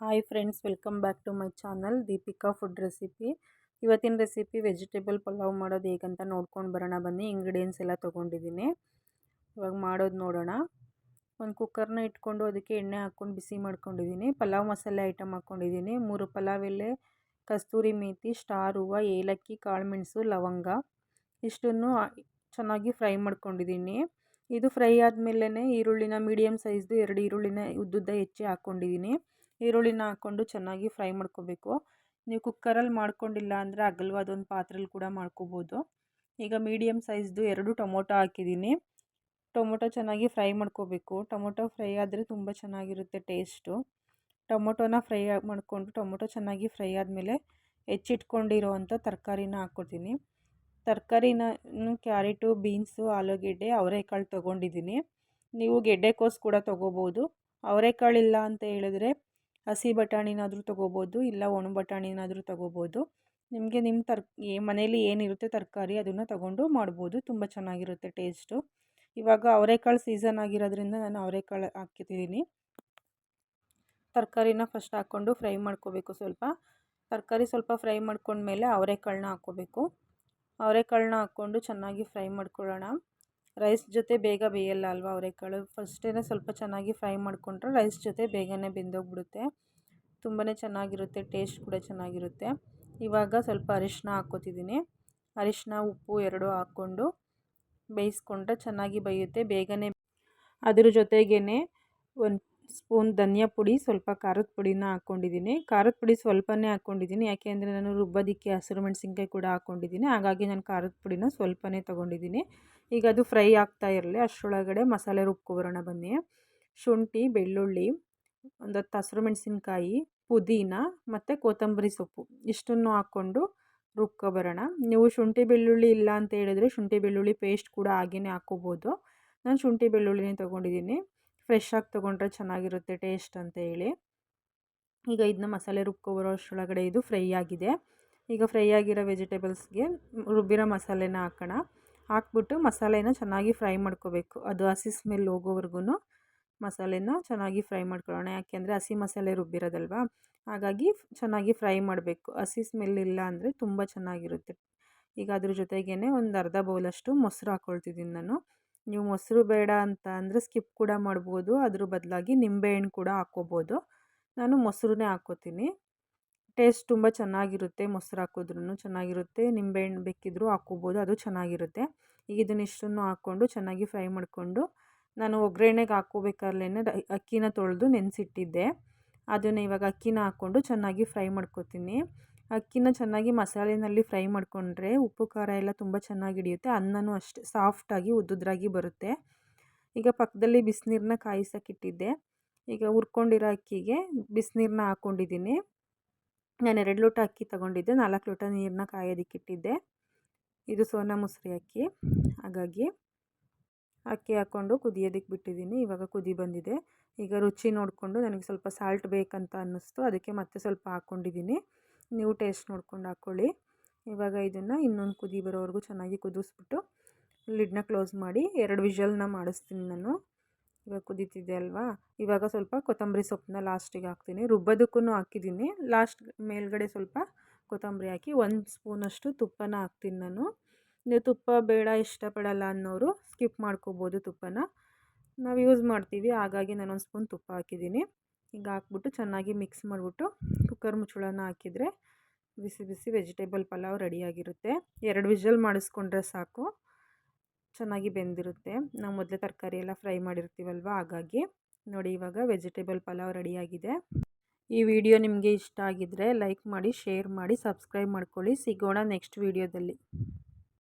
Hi friends welcome back to my channel Deepika food recipe ಇವತ್ತಿನ recipe vegetable pulao ಮಾಡೋದು ಹೇಗಂತ ನೋಡ್ಕೊಂಡು ಬರೋಣ. ಬನ್ನಿ ಇಂಗ್ರೀಡಿಯೆಂಟ್ಸ್ ಎಲ್ಲ ತೊಗೊಂಡಿದ್ದೀನಿ. ಇವಾಗ ಮಾಡೋದು ನೋಡೋಣ. ಒಂದು ಕುಕ್ಕರ್ನ ಇಟ್ಕೊಂಡು ಅದಕ್ಕೆ ಎಣ್ಣೆ ಹಾಕ್ಕೊಂಡು ಬಿಸಿ ಮಾಡ್ಕೊಂಡಿದ್ದೀನಿ. ಪಲಾವ್ ಮಸಾಲೆ ಐಟಮ್ ಹಾಕ್ಕೊಂಡಿದ್ದೀನಿ. ಮೂರು ಪಲಾವ್ ಎಲೆ, ಕಸ್ತೂರಿ ಮೇಥಿ ಸ್ಟಾರ್ ಹೂವು, ಏಲಕ್ಕಿ ಕಾಳುಮೆಣಸು ಲವಂಗ. ಇಷ್ಟನ್ನು ಚೆನ್ನಾಗಿ ಫ್ರೈ ಮಾಡ್ಕೊಂಡಿದ್ದೀನಿ. ಇದು ಫ್ರೈ ಆದಮೇಲೆ ಈರುಳ್ಳಿನ ಮೀಡಿಯಮ್ ಸೈಜ್ದು ಎರಡು ಈರುಳ್ಳಿನ ಉದ್ದುದ್ದ ಹೆಚ್ಚಿ ಹಾಕ್ಕೊಂಡಿದ್ದೀನಿ. ಈರುಳ್ಳಿನ ಹಾಕ್ಕೊಂಡು ಚೆನ್ನಾಗಿ ಫ್ರೈ ಮಾಡ್ಕೋಬೇಕು. ನೀವು ಕುಕ್ಕರಲ್ಲಿ ಮಾಡ್ಕೊಂಡಿಲ್ಲ ಅಂದರೆ ಅಗಲವಾದ ಒಂದು ಪಾತ್ರೆಲಿ ಕೂಡ ಮಾಡ್ಕೋಬೋದು. ಈಗ ಮೀಡಿಯಮ್ ಸೈಜ್ದು ಎರಡು ಟೊಮೊಟೊ ಹಾಕಿದ್ದೀನಿ. ಟೊಮೊಟೊ ಚೆನ್ನಾಗಿ ಫ್ರೈ ಮಾಡ್ಕೋಬೇಕು. ಟೊಮೊಟೊ ಫ್ರೈ ಆದರೆ ತುಂಬ ಚೆನ್ನಾಗಿರುತ್ತೆ ಟೇಸ್ಟು. ಟೊಮೊಟೊನ ಫ್ರೈ ಮಾಡಿಕೊಂಡು ಟೊಮೊಟೊ ಚೆನ್ನಾಗಿ ಫ್ರೈ ಆದಮೇಲೆ ಹೆಚ್ಚಿಟ್ಕೊಂಡಿರೋ ಅಂಥ ತರಕಾರಿನ ಹಾಕ್ಕೊತೀನಿ ತರಕಾರಿನ ಕ್ಯಾರೆಟು, ಬೀನ್ಸು, ಆಲೂಗೆಡ್ಡೆ, ಅವರೆಕಾಳು ತೊಗೊಂಡಿದ್ದೀನಿ. ನೀವು ಗೆಡ್ಡೆಕೋಸು ಕೂಡ ತೊಗೋಬೋದು. ಅವರೆಕಾಳಿಲ್ಲ ಅಂತ ಹೇಳಿದ್ರೆ ಹಸಿ ಬಟಾಣಿನಾದರೂ ತೊಗೋಬೋದು, ಇಲ್ಲ ಒಣ ಬಟಾಣಿನಾದರೂ ತೊಗೋಬೋದು. ನಿಮಗೆ ನಿಮ್ಮ ತರ್ ಮನೇಲಿ ಏನಿರುತ್ತೆ ತರಕಾರಿ ಅದನ್ನು ತೊಗೊಂಡು ಮಾಡ್ಬೋದು, ತುಂಬ ಚೆನ್ನಾಗಿರುತ್ತೆ ಟೇಸ್ಟು. ಇವಾಗ ಅವರೆಕಾಳು ಸೀಸನ್ ಆಗಿರೋದ್ರಿಂದ ನಾನು ಅವರೆಕಾಳು ಹಾಕಿದ್ದೀನಿ ತರಕಾರಿನ ಫಸ್ಟ್ ಹಾಕ್ಕೊಂಡು ಫ್ರೈ ಮಾಡ್ಕೋಬೇಕು ಸ್ವಲ್ಪ. ತರಕಾರಿ ಸ್ವಲ್ಪ ಫ್ರೈ ಮಾಡ್ಕೊಂಡ್ಮೇಲೆ ಅವರೆಕಾಳನ್ನ ಹಾಕ್ಕೋಬೇಕು. ಅವರೆಕಾಳನ್ನ ಹಾಕ್ಕೊಂಡು ಚೆನ್ನಾಗಿ ಫ್ರೈ ಮಾಡ್ಕೊಳ್ಳೋಣ. ರೈಸ್ ಜೊತೆ ಬೇಗ ಬೇಯಲ್ಲ ಅಲ್ವಾ ಅವರೆಕಾಳು ಫಸ್ಟೇ ಸ್ವಲ್ಪ ಚೆನ್ನಾಗಿ ಫ್ರೈ ಮಾಡಿಕೊಂಡ್ರೆ ರೈಸ್ ಜೊತೆ ಬೇಗನೆ ಬೆಂದೋಗ್ಬಿಡುತ್ತೆ. ತುಂಬಾ ಚೆನ್ನಾಗಿರುತ್ತೆ ಟೇಸ್ಟ್ ಕೂಡ ಚೆನ್ನಾಗಿರುತ್ತೆ. ಇವಾಗ ಸ್ವಲ್ಪ ಅರಿಶಿನ ಹಾಕ್ಕೋತಿದ್ದೀನಿ. ಅರಿಶಿನ ಉಪ್ಪು ಎರಡು ಹಾಕ್ಕೊಂಡು ಬೇಯಿಸ್ಕೊಂಡ್ರೆ ಚೆನ್ನಾಗಿ ಬೇಯುತ್ತೆ, ಬೇಗನೆ. ಅದ್ರ ಜೊತೆಗೇ ಒಂದು ಸ್ಪೂನ್ ಧನಿಯಾ ಪುಡಿ, ಸ್ವಲ್ಪ ಖಾರದ ಪುಡಿನ ಹಾಕ್ಕೊಂಡಿದ್ದೀನಿ. ಖಾರದ ಪುಡಿ ಸ್ವಲ್ಪನೇ ಹಾಕ್ಕೊಂಡಿದ್ದೀನಿ. ಯಾಕೆ ಅಂದರೆ ನಾನು ರುಬ್ಬೋದಕ್ಕೆ ಹಸಿರು ಮೆಣಸಿನ್ಕಾಯಿ ಕೂಡ ಹಾಕ್ಕೊಂಡಿದ್ದೀನಿ. ಹಾಗಾಗಿ ನಾನು ಖಾರದ ಪುಡಿನ ಸ್ವಲ್ಪನೇ ತೊಗೊಂಡಿದ್ದೀನಿ. ಈಗ ಅದು ಫ್ರೈ ಆಗ್ತಾ ಇರಲಿ. ಅಷ್ಟರೊಳಗಡೆ ಮಸಾಲೆ ರುಬ್ಕೊಬರೋಣ ಬನ್ನಿ. ಶುಂಠಿ, ಬೆಳ್ಳುಳ್ಳಿ, ಒಂದು ಹತ್ತು ಹಸಿರು ಮೆಣಸಿನ್ಕಾಯಿ, ಪುದೀನ ಮತ್ತು ಕೊತ್ತಂಬರಿ ಸೊಪ್ಪು. ಇಷ್ಟನ್ನು ಹಾಕ್ಕೊಂಡು ರುಬ್ಕೊಬರೋಣ ನೀವು ಶುಂಠಿ, ಬೆಳ್ಳುಳ್ಳಿ ಇಲ್ಲ ಅಂತ ಹೇಳಿದ್ರೆ ಶುಂಠಿ, ಬೆಳ್ಳುಳ್ಳಿ ಪೇಸ್ಟ್ ಕೂಡ ಹಾಗೆಯೇ ಹಾಕ್ಕೋಬೋದು. ನಾನು ಶುಂಠಿ, ಬೆಳ್ಳುಳ್ಳಿನೇ ತೊಗೊಂಡಿದ್ದೀನಿ. ಫ್ರೆಶ್ ಆಗಿ ತೊಗೊಂಡ್ರೆ ಚೆನ್ನಾಗಿರುತ್ತೆ ಟೇಸ್ಟ್ ಅಂತ ಹೇಳಿ. ಈಗ ಇದನ್ನ ಮಸಾಲೆ ರುಬ್ಕೊಬರೋ ಅಷ್ಟರೊಳಗಡೆ ಇದು ಫ್ರೈ ಆಗಿದೆ. ಈಗ ಫ್ರೈ ಆಗಿರೋ ವೆಜಿಟೇಬಲ್ಸ್ಗೆ ರುಬ್ಬಿರೋ ಮಸಾಲೆನ ಹಾಕೋಣ. ಹಾಕ್ಬಿಟ್ಟು ಮಸಾಲೆನ ಚೆನ್ನಾಗಿ ಫ್ರೈ ಮಾಡ್ಕೋಬೇಕು. ಅದು ಹಸಿ ಸ್ಮೆಲ್ ಹೋಗೋವರೆಗೂ ಮಸಾಲೆನ ಚೆನ್ನಾಗಿ ಫ್ರೈ ಮಾಡ್ಕೊಳ್ಳೋಣ. ಯಾಕೆಂದರೆ ಹಸಿ ಮಸಾಲೆ ರುಬ್ಬಿರೋದಲ್ವ? ಹಾಗಾಗಿ ಚೆನ್ನಾಗಿ ಫ್ರೈ ಮಾಡಬೇಕು. ಹಸಿ ಸ್ಮೆಲ್ ಇಲ್ಲ ಅಂದರೆ ತುಂಬ ಚೆನ್ನಾಗಿರುತ್ತೆ. ಈಗ ಅದ್ರ ಜೊತೆಗೇ ಒಂದು ಅರ್ಧ ಬೌಲಷ್ಟು ಮೊಸರು ಹಾಕ್ಕೊಳ್ತಿದ್ದೀನಿ ನಾನು. ನೀವು ಮೊಸರು ಬೇಡ ಅಂತ ಅಂದರೆ ಸ್ಕಿಪ್ ಕೂಡ ಮಾಡ್ಬೋದು. ಅದ್ರ ಬದಲಾಗಿ ನಿಂಬೆಹಣ್ಣು ಕೂಡ ಹಾಕ್ಕೋಬೋದು. ನಾನು ಮೊಸರನ್ನೇ ಹಾಕ್ಕೋತೀನಿ. ಟೇಸ್ಟ್ ತುಂಬ ಚೆನ್ನಾಗಿರುತ್ತೆ ಮೊಸರು ಹಾಕಿದ್ರೂ ಚೆನ್ನಾಗಿರುತ್ತೆ. ನಿಂಬೆಹಣ್ಣು ಬೇಕಿದ್ದರೂ ಹಾಕ್ಕೋಬೋದು, ಅದು ಚೆನ್ನಾಗಿರುತ್ತೆ. ಈಗ ಇದನ್ನಿಷ್ಟನ್ನು ಹಾಕ್ಕೊಂಡು ಚೆನ್ನಾಗಿ ಫ್ರೈ ಮಾಡಿಕೊಂಡು, ನಾನು ಒಗ್ಗರಣೆಗೆ ಹಾಕ್ಕೋಬೇಕಾದ್ಲೇ ಅಕ್ಕಿನ ತೊಳೆದು ನೆನೆಸಿಟ್ಟಿದ್ದೆ. ಅದನ್ನು ಇವಾಗ ಅಕ್ಕಿನ ಹಾಕ್ಕೊಂಡು ಚೆನ್ನಾಗಿ ಫ್ರೈ ಮಾಡ್ಕೊತೀನಿ. ಅಕ್ಕಿನ ಚೆನ್ನಾಗಿ ಮಸಾಲೆನಲ್ಲಿ ಫ್ರೈ ಮಾಡಿಕೊಂಡ್ರೆ ಉಪ್ಪು, ಖಾರ ಎಲ್ಲ ತುಂಬ ಚೆನ್ನಾಗಿ ಹಿಡಿಯುತ್ತೆ. ಅನ್ನನೂ ಅಷ್ಟೇ ಸಾಫ್ಟಾಗಿ ಉದ್ದುದ್ರಾಗಿ ಬರುತ್ತೆ. ಈಗ ಪಕ್ಕದಲ್ಲಿ ಬಿಸಿನೀರನ್ನ ಕಾಯಿಸೋಕ್ಕಿಟ್ಟಿದ್ದೆ ಈಗ ಹುರ್ಕೊಂಡಿರೋ ಅಕ್ಕಿಗೆ ಬಿಸಿನೀರನ್ನ ಹಾಕ್ಕೊಂಡಿದ್ದೀನಿ ನಾನು ಎರಡು ಲೋಟ ಅಕ್ಕಿ ತಗೊಂಡಿದ್ದೆ. ನಾಲ್ಕು ಲೋಟ ನೀರನ್ನ ಕಾಯೋದಕ್ಕಿಟ್ಟಿದ್ದೆ ಇದು ಸೋನಾ ಮುಸ್ರಿ ಅಕ್ಕಿ. ಹಾಗಾಗಿ ಅಕ್ಕಿ ಹಾಕ್ಕೊಂಡು ಕುದಿಯೋದಕ್ಕೆ ಬಿಟ್ಟಿದ್ದೀನಿ. ಇವಾಗ ಕುದಿ ಬಂದಿದೆ. ಈಗ ರುಚಿ ನೋಡಿಕೊಂಡು ನನಗೆ ಸ್ವಲ್ಪ ಸಾಲ್ಟ್ ಬೇಕಂತ ಅನ್ನಿಸ್ತು. ಅದಕ್ಕೆ ಮತ್ತೆ ಸ್ವಲ್ಪ ಹಾಕ್ಕೊಂಡಿದ್ದೀನಿ ನೀವು ಟೇಸ್ಟ್ ನೋಡ್ಕೊಂಡು ಹಾಕ್ಕೊಳ್ಳಿ ಇವಾಗ ಇದನ್ನು ಇನ್ನೊಂದು ಕುದಿ ಬರೋವರೆಗೂ ಚೆನ್ನಾಗಿ ಕುದಿಸ್ಬಿಟ್ಟು ಲಿಡ್ನ ಕ್ಲೋಸ್ ಮಾಡಿ ಎರಡು ವಿಷಲ್ನ ಮಾಡಿಸ್ತೀನಿ ನಾನು. ಇವಾಗ ಕುದೀತಿದ್ದೆ ಅಲ್ವಾ? ಇವಾಗ ಸ್ವಲ್ಪ ಕೊತ್ತಂಬರಿ ಸೊಪ್ಪನ್ನ ಲಾಸ್ಟಿಗೆ ಹಾಕ್ತೀನಿ. ರುಬ್ಬೋದಕ್ಕೂ ಹಾಕಿದ್ದೀನಿ. ಲಾಸ್ಟ್ ಮೇಲ್ಗಡೆ ಸ್ವಲ್ಪ ಕೊತ್ತಂಬರಿ ಹಾಕಿ ಒಂದು ಸ್ಪೂನಷ್ಟು ತುಪ್ಪನ ಹಾಕ್ತೀನಿ ನಾನು. ನೀವು ತುಪ್ಪ ಬೇಡ, ಇಷ್ಟಪಡಲ್ಲ ಅನ್ನೋರು ಸ್ಕಿಪ್ ಮಾಡ್ಕೋಬೋದು ತುಪ್ಪನ. ನಾವು ಯೂಸ್ ಮಾಡ್ತೀವಿ, ಹಾಗಾಗಿ ನಾನೊಂದು ಸ್ಪೂನ್ ತುಪ್ಪ ಹಾಕಿದ್ದೀನಿ. ಈಗ ಹಾಕ್ಬಿಟ್ಟು ಚೆನ್ನಾಗಿ ಮಿಕ್ಸ್ ಮಾಡಿಬಿಟ್ಟು ಕುಕ್ಕರ್ ಮುಚ್ಚಳನ ಹಾಕಿದರೆ ಬಿಸಿ ಬಿಸಿ ವೆಜಿಟೇಬಲ್ ಪಲಾವ್ ರೆಡಿಯಾಗಿರುತ್ತೆ. ಎರಡು ವಿಷಲ್ ಮಾಡಿಸ್ಕೊಂಡ್ರೆ ಸಾಕು. ಚೆನ್ನಾಗಿ ಬೆಂದಿರುತ್ತೆ. ನಾವು ಮೊದಲೇ ತರಕಾರಿ ಎಲ್ಲ ಫ್ರೈ ಮಾಡಿರ್ತೀವಲ್ವ? ಹಾಗಾಗಿ ನೋಡಿ ಇವಾಗ ವೆಜಿಟೇಬಲ್ ಪಲಾವ್ ರೆಡಿಯಾಗಿದೆ. ಈ ವಿಡಿಯೋ ನಿಮಗೆ ಇಷ್ಟ ಆಗಿದ್ದರೆ ಲೈಕ್ ಮಾಡಿ, ಶೇರ್ ಮಾಡಿ, ಸಬ್ಸ್ಕ್ರೈಬ್ ಮಾಡ್ಕೊಳ್ಳಿ. ಸಿಗೋಣ ನೆಕ್ಸ್ಟ್ ವೀಡಿಯೋದಲ್ಲಿ.